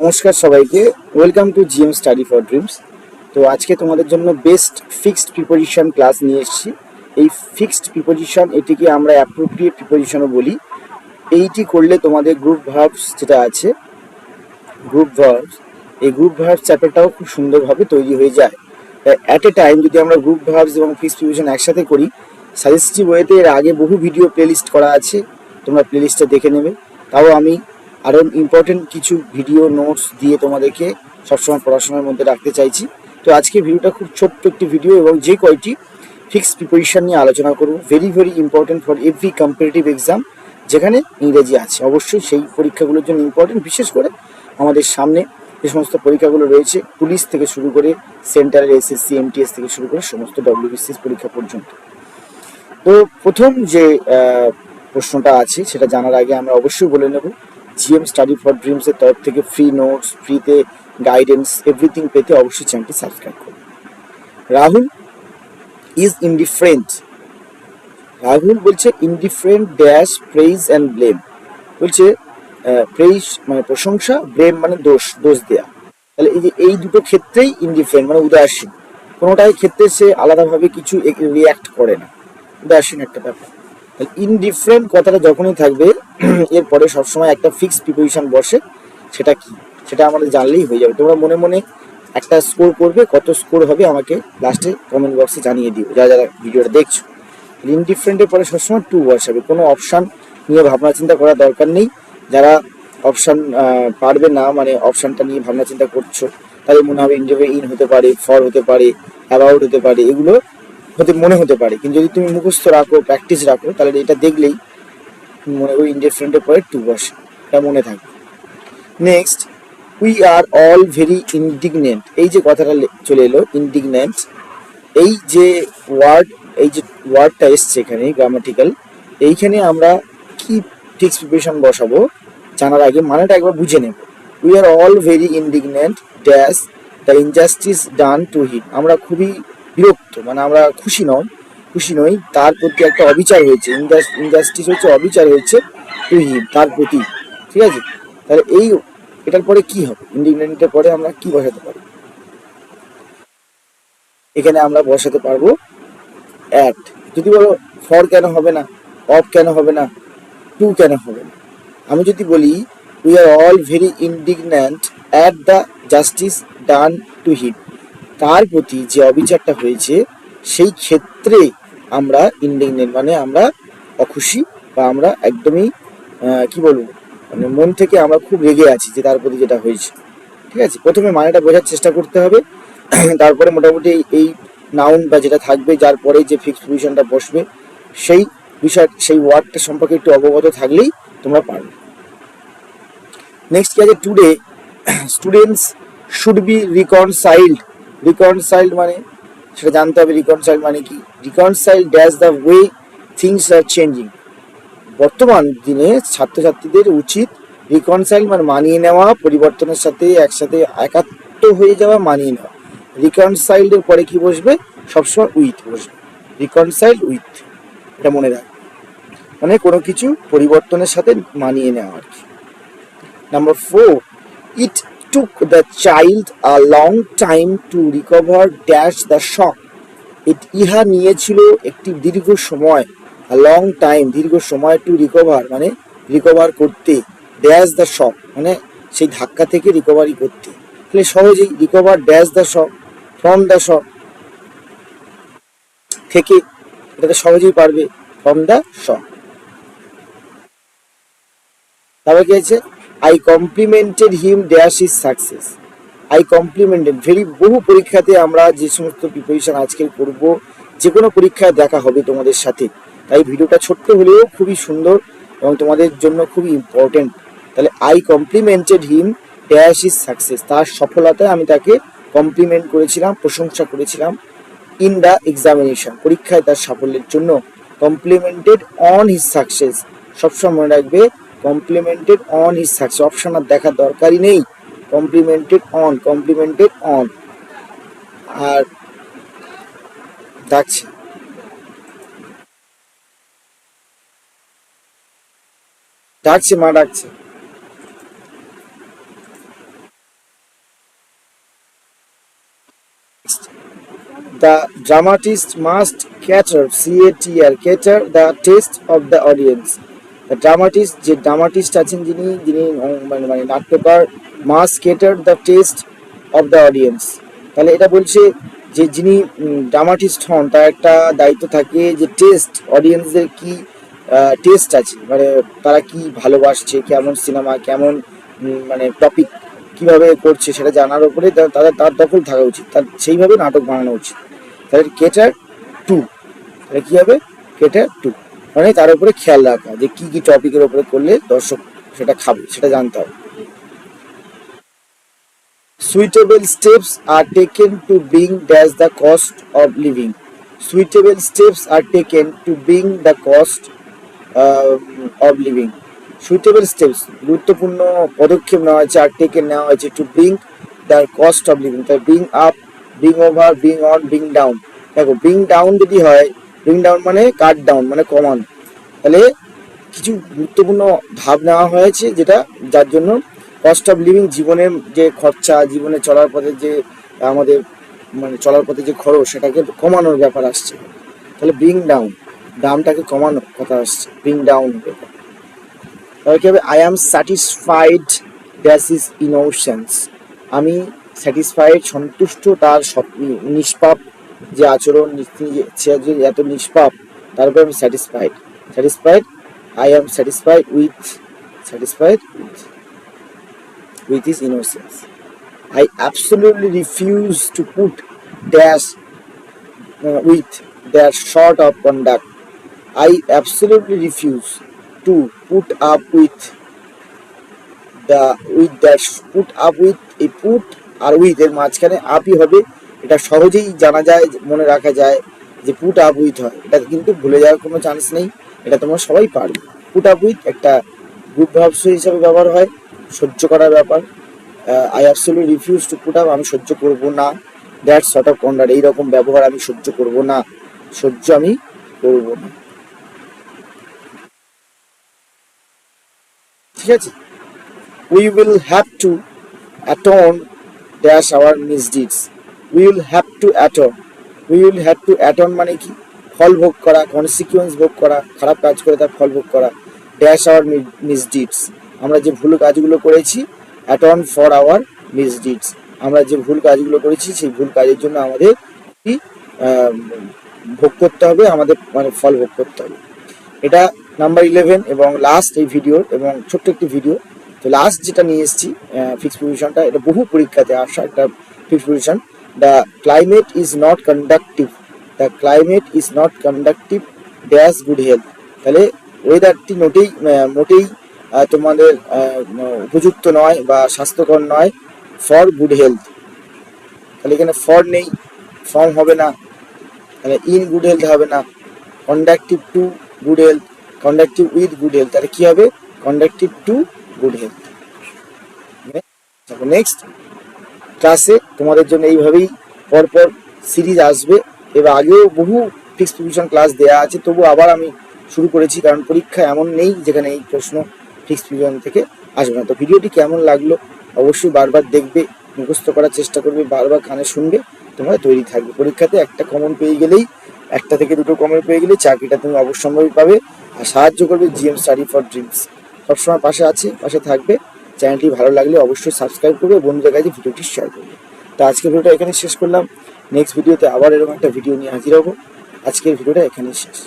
নমস্কার সবাইকে। Welcome to GM study for dreams তো আজকে তোমাদের জন্য বেস্ট ফিক্সড প্রিপোজিশন ক্লাস নিয়ে এসেছি। এই ফিক্সড প্রিপোজিশন এটিকে আমরা অ্যাপ্রোপ্রিয়েট প্রিপোজিশনও বলি। এইটি করলে তোমাদের গ্রুপ ভার্বস যেটা আছে গ্রুপ ভার্বস এই গ্রুপ ভার্বস চ্যাপ্টারটাও খুব সুন্দরভাবে তৈরি হয়ে যায়। অ্যাট এ টাইম যদি আমরা গ্রুপ ভার্বস এবং ফিক্সড প্রিপোজিশন একসাথে করি সাজেস্টিভ ওয়েতে এর আগে বহু ভিডিও প্লেলিস্ট করা আছে, তোমরা প্লেলিস্টে দেখে নেবে। তাও আমি আরও ইম্পর্টেন্ট কিছু ভিডিও নোটস দিয়ে তোমাদেরকে সবসময় পড়াশোনার মধ্যে রাখতে চাইছি। তো আজকে ভিডিওটা খুব ছোট্ট একটি ভিডিও এবং যে কয়টি ফিক্সড প্রিপারেশন নিয়ে আলোচনা করব। Very very important for every competitive exam যেখানে ইংরেজি আছে। অবশ্যই সেই পরীক্ষাগুলোর জন্য ইম্পর্টেন্ট বিশেষ করে আমাদের সামনে যে সমস্ত পরীক্ষাগুলো রয়েছে, পুলিশ থেকে শুরু করে সেন্ট্রাল এসএসসি এমটিএস থেকে শুরু করে সমস্ত ডব্লিউবিসিএস পরীক্ষা পর্যন্ত। তো প্রথম যে প্রশ্নটা আছে, সেটা জানার আগে আমরা অবশ্যই বলে নেব। জিএম স্টাডি ফর ড্রিমস এর তরফ থেকে ফ্রি নোটস ফ্রিতে গাইডেন্স এভরিথিং পেতে অবশ্যই চ্যানেলটি সাবস্ক্রাইব করুন। রাহুল ইজ ইনডিফারেন্ট রাহুল বলছে indifferent dash praise and blame বলছে প্রেইজ মানে প্রশংসা ব্লেম মানে দোষ দোষ দেয়া। তাহলে এই যে এই দুটো ক্ষেত্রেই ইনডিফারেন্ট মানে উদাসীন। কোনোটাই ক্ষেত্রে সে আলাদাভাবে কিছু রিয়াক্ট করে না। উদাসীন একটা ব্যাপার। ইনডিফারেন্ট কথাটা যখনই থাকবে, এরপরে সবসময় একটা ফিক্স প্রিপোজিশন বসে, সেটা কি? সেটা আমাদের জানলেই হয়ে যাবে। তোমরা মনে মনে একটা স্কোর করবে, কত স্কোর হবে আমাকে লাস্টে কমেন্ট বক্সে জানিয়ে দিও, যারা যারা ভিডিওটা দেখছ। ইনডিফারেন্টের পরে সবসময় টু বসাবে, কোনো অপশান নিয়ে ভাবনা চিন্তা করার দরকার নেই। যারা অপশান পারবে না মানে অপশানটা নিয়ে ভাবনা চিন্তা করছ, তাদের মনে হবে ইন্ডিভে ইন হতে পারে ফর হতে পারে অ্যাবাউট হতে পারে, এগুলো হতে মনে হতে পারে। কিন্তু যদি তুমি মুখস্থ রাখো প্র্যাকটিস রাখো, তাহলে এটা দেখলেই মনে করি ইন্ডিফারেন্টের পরে টু বসে এটা মনে থাকবে। Next we are all very indignant এই যে কথাটা চলে এলো ইনডিগনেন্ট এই যে ওয়ার্ড এই যে ওয়ার্ডটা এসছে এখানে গ্রামাটিক্যাল এইখানে আমরা কি ফিক্স প্রিপারেশন বসাবো, জানার আগে মানেটা একবার বুঝে নেব। We are all very indignant dash the injustice done to him আমরা খুবই বিরক্ত মানে আমরা খুশি নই খুশি নই। তার প্রতি একটা অবিচার হয়েছে ইনজাস্টিস হচ্ছে অবিচার হয়েছে তার প্রতি, ঠিক আছে? তাহলে এই, এটার পরে কি হবে? ইন্ডিপেন্ডেন্টের পরে আমরা কি বসাতে পারি এখানে আমরা বসাতে পারব অ্যাট যদি বলো ফর কেন হবে না অফ কেন হবে না টু কেন হবে না? আমি যদি বলি we are all very indignant at the justice done to him তার প্রতি যে অবিচারটা হয়েছে, সেই ক্ষেত্রে আমরা ইনডিগনেন্ট মানে আমরা অখুশি বা আমরা একদমই কি বলব মানে মন থেকে আমরা খুব রেগে আছি যে তার প্রতি যেটা হয়েছে। ঠিক আছে? প্রথমে মানেটা বোঝার চেষ্টা করতে হবে। তারপরে মোটামুটি এই নাউন বা যেটা থাকবে, যার পরে যে ফিক্সড পজিশনটা বসবে, সেই বিষয়, সেই ওয়ার্ডটা সম্পর্কে একটু অবগত থাকলেই তোমরা পারবে। নেক্সট কি আছে? Today students should be reconciled reconciled মানে সেটা জানতে হবে রিকনসাইল্ড মানে কি? Reconciled dash the way things are changing বর্তমান দিনে ছাত্রছাত্রীদের উচিত রিকনসাইল মানে মানিয়ে নেওয়া, পরিবর্তনের সাথে একসাথে একাত্ম হয়ে যাওয়া, মানিয়ে নেওয়া। রিকনসাইল্ডের পরে কি বসবে? সবসময় উইথ বসবে। রিকনসাইল উইথ এটা মনে রাখ। মানে কোনো কিছু পরিবর্তনের সাথে মানিয়ে নেওয়া আর কি। Number four it took the child a long time to recover dash the shock ইহা নিয়েছিল একটি দীর্ঘ সময় লং টাইম দীর্ঘ সময় টু রিকভার মানে রিকভার করতে ড্যাশ দ্য শক মানে সেই ধাক্কা থেকে রিকভারি করতে। তাহলে সহজেই recover dash the shock from the shock থেকে এটাতে সহজেই পারবে ফ্রম দ্য শক তারপর কি আছে? I complimented him dash his success I complimented very বহু পরীক্ষাতে আমরা যে সমস্ত প্রিপারেশন আজকে করব, যে কোনো পরীক্ষায় দেখা হবে তোমাদের সাথে। তাই ভিডিওটা ছোট্ট হলেও খুবই সুন্দর এবং তোমাদের জন্য খুবই ইম্পর্টেন্ট তাহলে I complimented him dash his success তার সফলতায় আমি তাকে কমপ্লিমেন্ট করেছিলাম, প্রশংসা করেছিলাম ইন দ্য এক্সামিনেশন পরীক্ষায় তার সাফল্যের জন্য কমপ্লিমেন্টেড অন হিজ সাকসেস সবসময় মনে রাখবে complimented on his success option আর দেখার দরকারই নেই। কমপ্লিমেন্টেড অন কমপ্লিমেন্টেড অন আর ডাকছে ডাকছে মা, ডাকছে। The dramatist must cater C A R cater the taste of the audience dramatist যে ড্রামাটিস্ট আছেন যিনি যিনি মানে মানে নাট্যকার must cater the taste of the audience তাহলে এটা বলছে যে যিনি ড্রামাটিস্ট হন, তার একটা দায়িত্ব থাকে যে টেস্ট অডিয়েন্সদের কি টেস্ট আছে। মানে তারা কি ভালোবাসছে, কেমন সিনেমা কেমন মানে টপিক কীভাবে করছে সেটা জানার উপরে তাদের, তার দখল থাকা উচিত। তার, সেইভাবে নাটক বানানো উচিত। তাহলে কেটার টু তাহলে কী হবে? কেটার টু মানে তার উপরে খেয়াল রাখা যে কি কি টপিকের উপরে করলে দর্শক সেটা খাবে, সেটা জানতে হবে। Suitable steps are taken to bring down the cost of living. Suitable steps are taken to bring the cost of living. Suitable steps, গুরুত্বপূর্ণ পদক্ষেপ নেওয়া হয়েছে আর টেকেন নেওয়া হয়েছে to bring the cost of living তাই bring up bring over bring on bring down দেখো bring down যদি হয় ব্রিং ডাউন মানে কাট ডাউন মানে কমানো তাহলে কিছু গুরুত্বপূর্ণ ভাব নেওয়া হয়েছে যেটা যার জন্য কস্ট অফ লিভিং জীবনের যে খরচা, জীবনে চলার পথে যে আমাদের মানে চলার পথে যে খরচ, সেটাকে কমানোর ব্যাপার আসছে। তাহলে ব্রিং ডাউন দামটাকে কমানোর কথা আসছে ব্রিং ডাউন তাহলে কি হবে? I am satisfied that's is innocence আমি স্যাটিসফাইড সন্তুষ্ট, তার নিষ্পাপ যে আচরণ এত নিষ্পাপ তার আমি satisfied satisfied I am satisfied with satisfied with his innocence. I absolutely refuse to put dash uh, with their sort of conduct. I absolutely refuse to put up with the with that put up with a put আর with এর মাঝখানে আপই হবে এটা সহজেই জানা যায়, মনে রাখা যায় যে পুট আপ উইথ হয়। এটা কিন্তু ভুলে যাওয়ার কোনো চান্স নেই। এটা তোমরা সবাই পারবে। পুট আপ উইথ একটা গ্রুপ ভাবস হিসাবে ব্যবহার হয়। সহ্য করার ব্যাপার। I absolutely refuse to put up আমি সহ্য করব না। দ্যাট সর্ট অফ কন্ডাক্ট এইরকম ব্যবহার আমি সহ্য করব না। সহ্য আমি করব না। ঠিক আছে? We will have to atone dash our misdeeds will have to atone we will have to atone মানে কি? ফল ভোগ করা কনসিকুয়েন্স ভোগ করা, খারাপ কাজ করে তার ফল ভোগ করা। ড্যাশ আওয়ার মিসডিডস আমরা যে ভুল কাজগুলো করেছি অ্যাটন ফর আওয়ার মিসডিডস আমরা যে ভুল কাজগুলো করেছি, সেই ভুল কাজের জন্য আমাদের কি ভোগ করতে হবে, আমাদের মানে ফল ভোগ করতে হবে। এটা নাম্বার ইলেভেন এবং লাস্ট এই ভিডিওর এবং ছোট্ট একটি ভিডিও তো লাস্ট যেটা নিয়ে এসেছি ফিক্স পজিশনটা এটা বহু পরীক্ষাতে আসা একটা fix position the climate is not conductive the climate is not conductive dash good health তাহলে ওয়েদারটি মোটেই মোটেই তোমাদের উপযুক্ত নয় বা স্বাস্থ্যকর নয়। ফর গুড হেলথ তাহলে এখানে ফর নেই ফর্ম হবে না। তাহলে ইন গুড হেলথ হবে না। Conductive to good health conductive with good health তাহলে কি হবে? Conductive to good health next ক্লাসে তোমাদের জন্য এইভাবেই পরপর সিরিজ আসবে। এবার আগেও বহু ফিক্স পজিশন ক্লাস দেওয়া আছে তবু আবার আমি শুরু করেছি, কারণ পরীক্ষা এমন নেই যেখানে এই প্রশ্ন ফিক্স পজিশন থেকে আসবে না। তো ভিডিওটি কেমন লাগল অবশ্যই বারবার দেখবে, মুখস্থ করার চেষ্টা করবে, বারবার কানে শুনবে, তোমরা তৈরি থাকবে। পরীক্ষাতে একটা কমন পেয়ে গেলেই, একটা থেকে দুটো কমন পেয়ে গেলে চাকরিটা তুমি অবশ্যম্ভাবী পাবে আর সাহায্য করবে জিএম স্টাডি ফর ড্রিমস সবসময় পাশে আছে, পাশে থাকবে। চ্যানেলটি ভালো লাগলে অবশ্যই সাবস্ক্রাইব করবে বন্ধুদের কাছে ভিডিওটি শেয়ার করবে। তো আজকের ভিডিওটা এখানে শেষ করলাম। নেক্সট ভিডিওতে আবার এরকম একটা ভিডিও নিয়ে হাজির হব। আজকের ভিডিওটা এখানেই শেষ।